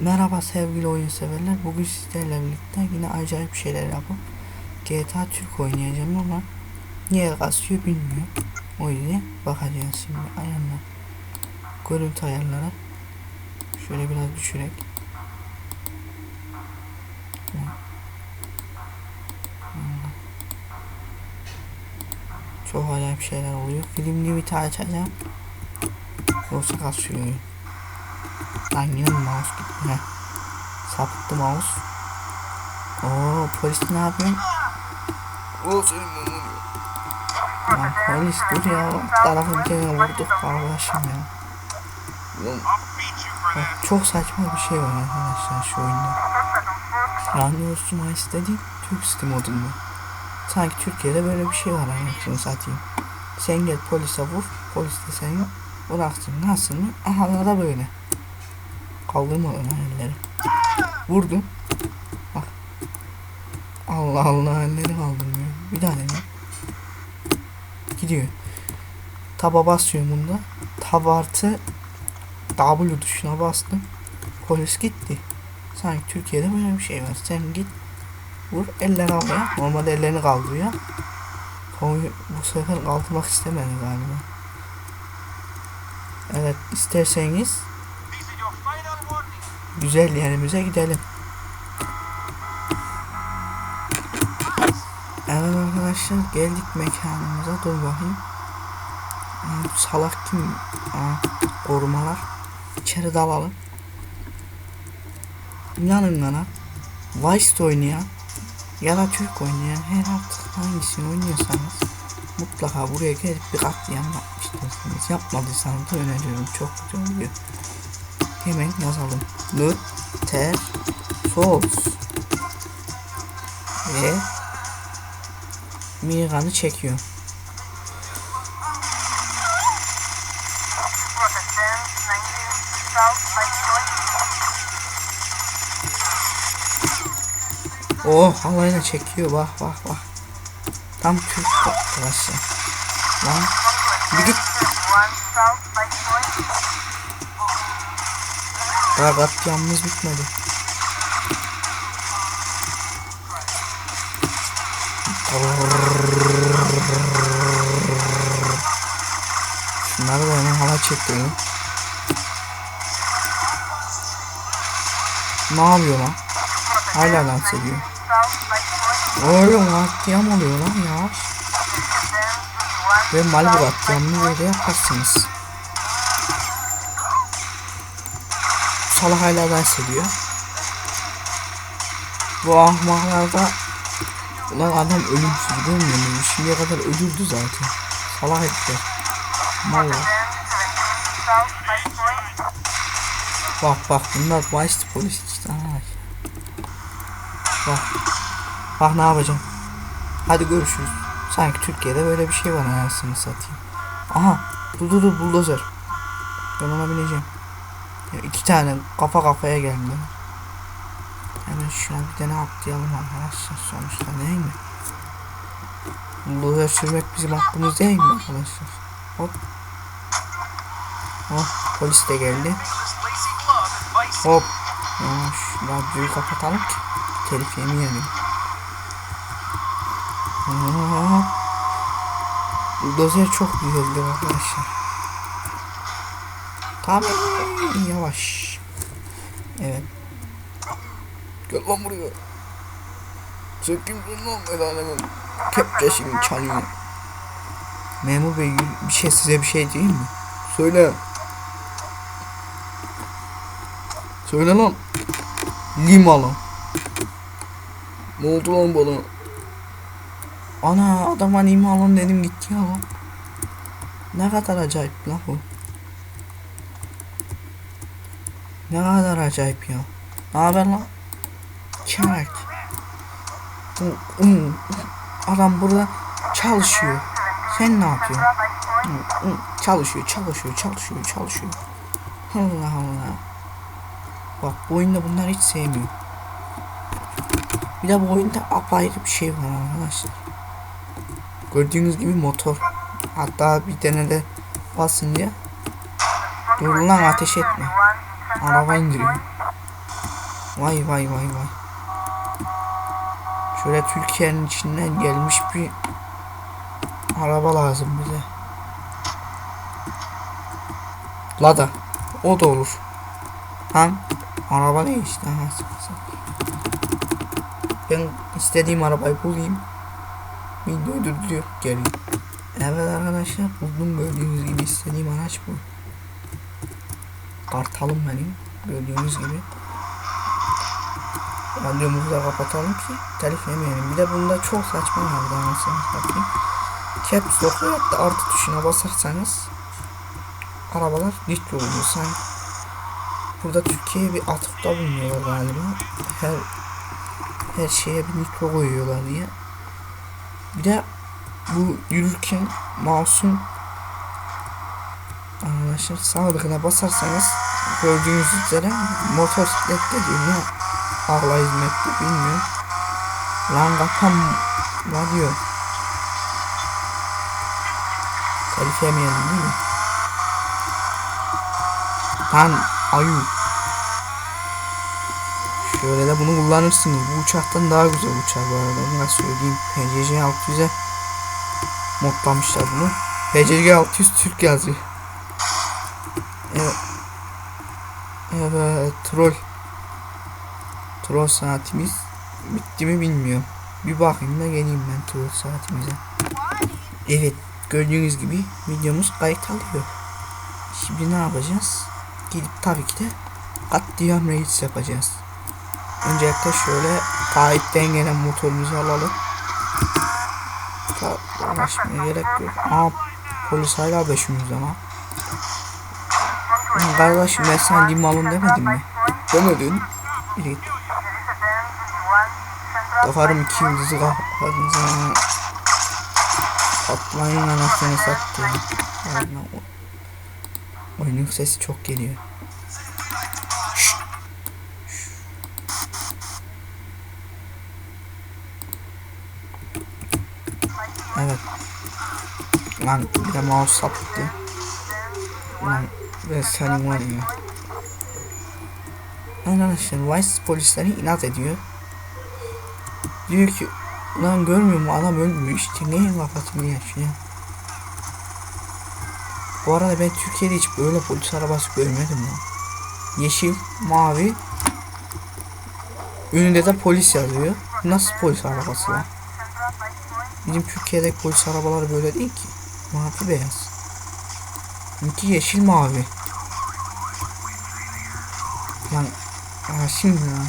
Merhaba sevgili oyun severler. Bugün sizlerle birlikte yine acayip şeyler yapıp GTA Türk oynayacağım ama niye kasıyor bilmiyorum. O yüzden bakacağız şimdi ayarlar. Görüntü ayarları. Şöyle biraz düşürek. Çok acayip şeyler oluyor. Film limiti açacağım. Yoksa kasıyor oyun. Lan yine mouse gitti? Heh. Sapıttı mouse. Oo polis ne yapıyor? O senin Lan polis dur ya. Tarafın kendine vurduk arkadaşım ya. Lan, çok saçma bir şey var arkadaşlar şu oyunda. Randevu istediğim Türk Steam modunda. Sanki Türkiye'de böyle bir şey var anasını satayım. Sen gel polise vur, polis de seni bıraksın. Nasıl mı? Aha da böyle. Kaldırma lan elleri. Vurdum. Bak. Allah Allah elleri kaldırmıyor. Bir daha dene. Gidiyor. Taba basıyorum bunda. Tab artı W tuşuna bastım. Polis gitti. Sanki Türkiye'de böyle bir şey var. Sen git vur elleri havaya. Normalde ellerini kaldırıyor. Konuyu bu sefer kaldırmak istemedi galiba. Evet isterseniz güzel yerimize gidelim. Evet arkadaşlar geldik mekanımıza dur bakayım. Bu salak kim? Aa, korumalar. İçeri dalalım. İnanın bana. Vice oynayan ya da Türk oynayan her artık hangisini oynuyorsanız mutlaka buraya gelip bir katliam yapmıştırsınız. Yapmadıysanız da öneriyorum. Çok güzel oluyor. Hemen yazalım. Ter sos ve Miran'ı çekiyor. Oh halayla çekiyor bak bak bak. Tam Türk arkadaşlar. Lan bir git. Daha katliamımız bitmedi. Şunları da hemen hala çekiyorum. Ne yapıyor lan? Hala dans ediyor. Oğlum katliam oluyor lan ya. Ve Malibu katliamını böyle yaparsınız. Salah hala dans ediyor. Bu ahmaklarda Ulan adam ölümsüz görmüyor mu? Şimdiye kadar ölürdü zaten. Salak ettiler. Valla. Bak bak bunlar Vice polis işte. Bak. Bak ne yapacağım. Hadi görüşürüz. Sanki Türkiye'de böyle bir şey var anasını satayım. Aha. Dur dur dur buldozer. Ben ona bineceğim. İki tane kafa kafaya geldi. Hemen şuna bir tane atlayalım arkadaşlar sonuçta değil mi? Buldozer sürmek bizim hakkımız değil mi arkadaşlar? Hop. Hop polis de geldi. Hop. Ya şu radyoyu kapatalım ki telif yemeyelim. Aa, Buldozer çok güzeldi arkadaşlar. Yavaş. Evet. Gel lan buraya. Sen kimsin lan el alemin? Kepçesini çalıyor. Memur bey bir şey size bir şey değil mi? Söyle. Söyle lan. Limalı. Ne oldu lan bana? Ana adama limalı dedim gitti ya lan. Ne kadar acayip lan bu. Ne kadar acayip ya. Ne haber lan? Çanak. Adam burada çalışıyor. Sen ne yapıyorsun? Çalışıyor, çalışıyor, çalışıyor, çalışıyor. Allah Allah. Bak bu oyunda bunlar hiç sevmiyor. Bir de bu oyunda apayrı bir şey var arkadaşlar. Gördüğünüz gibi motor. Hatta bir tane de basınca Dur lan ateş etme. Araba indiriyor. Vay vay vay vay. Şöyle Türkiye'nin içinden gelmiş bir araba lazım bize. Lada. O da olur. Hem araba ne işte. Ha. Ben istediğim arabayı bulayım. Videoyu durduruyor. Geleyim. Evet arkadaşlar buldum gördüğünüz gibi istediğim araç bu. Kartalım benim. Gördüğünüz gibi. Radyomuzu da kapatalım ki telif yemeyelim. Bir de bunda çok saçma vardı anasını satayım. Caps lock veyahut da artı tuşuna basarsanız arabalar nitro oluyor. Burada Türkiye'ye bir atıfta bulunuyorlar galiba. Her her şeye bir nitro koyuyorlar diye. Bir de bu yürürken mouse'un arkadaşlar sağlıkına basarsanız gördüğünüz üzere motosiklette diyor ne ağla hizmette bilmiyorum. Lan kafam ne diyor? Telif yemeyelim değil mi? Lan ayu. Şöyle de bunu kullanırsınız. Bu uçaktan daha güzel uçar bu arada. Da söyleyeyim. PCC 600'e modlamışlar bunu. PCC 600 Türk yazıyor. Evet. Troll. Troll saatimiz bitti mi bilmiyorum. Bir bakayım da geleyim ben troll saatimize. Evet gördüğünüz gibi videomuz kayıt alıyor. Şimdi ne yapacağız? Gidip tabii ki de katliam reis yapacağız. Öncelikle şöyle kayıttan gelen motorumuzu alalım. Ta- Uğraşmaya gerek yok. Aa polis hala beşimiz ama. Kardeşim ben sana limalın demedim mi? Demedin. Evet. Bakarım iki yıldızı kafanıza. Atlayın anasını sattı. Oyunun sesi çok geliyor. Şşt. Şşt. Evet. Lan bir de mouse sapıttı. Lan ve senin var ya. Arkadaşlar Vice polisleri inat ediyor. Diyor ki Ulan görmüyor mu adam ölmüyor işte neyin kafasını yaşıyor. Bu arada ben Türkiye'de hiç böyle polis arabası görmedim lan. Yeşil, mavi. Önünde de polis yazıyor. Nasıl polis arabası lan? Bizim Türkiye'deki polis arabaları böyle değil ki. Mavi beyaz. Bununki yeşil mavi. Aa, şimdi lan.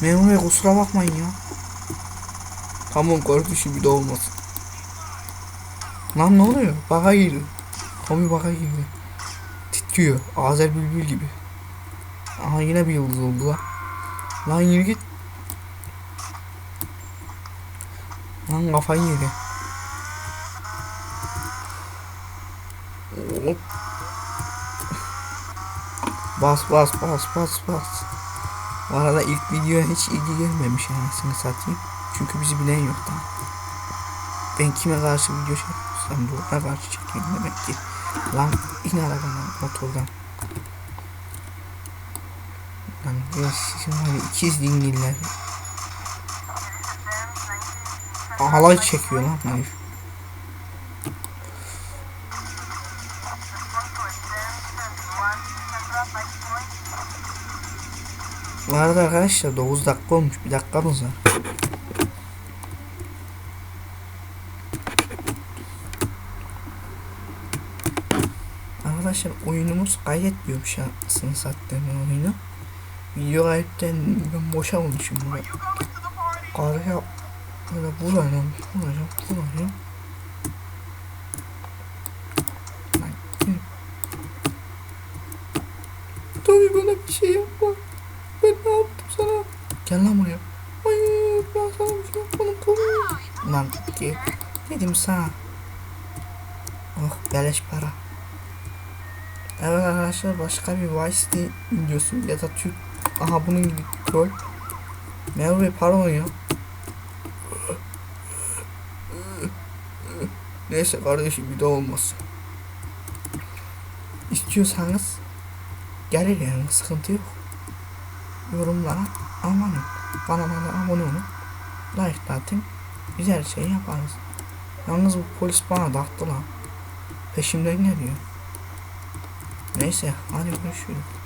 Memur bey kusura bakmayın ya. Tamam kardeşim bir de olmasın. Lan ne oluyor? Baka girdi. Tommy baka girdi. Titriyor. Azer bülbül gibi. Aha yine bir yıldız oldu lan. Lan yürü git. Lan kafayı yedi. Hop. Bas bas bas bas bas. Bu arada ilk videoya hiç ilgi gelmemiş anasını satayım. Çünkü bizi bilen yok da. Ben kime karşı video çekiyorsam doğruna karşı çekeyim demek ki. Lan in arabadan motordan. Lan ya sizin var ikiz dingiller. Halay çekiyor lan herif. Bu arada arkadaşlar 9 dakika olmuş. Bir dakikamız var. Arkadaşlar oyunumuz kaydetmiyormuş aslında sattığım oyunu. Video kayıttan ben boşa olmuşum. Araya böyle buraya buraya buraya. Lan, hı. Tabii bana bir şey yapma. Ben ne yaptım sana? Gel lan buraya. Hayır ben sana bir şey yapmadım koru. Lan ki dedim sana. Oh beleş para. Evet arkadaşlar başka bir Vice videosu ya da Türk aha bunun gibi troll. Merve pardon ya. Neyse kardeşim bir daha olmasın. İstiyorsanız Gelir yani sıkıntı yok. Yorumlara amanın. Kanala abone olun. Like atın. Güzel şey yaparız. Yalnız bu polis bana daktı lan. Peşimden geliyor. Neyse hadi görüşürüz.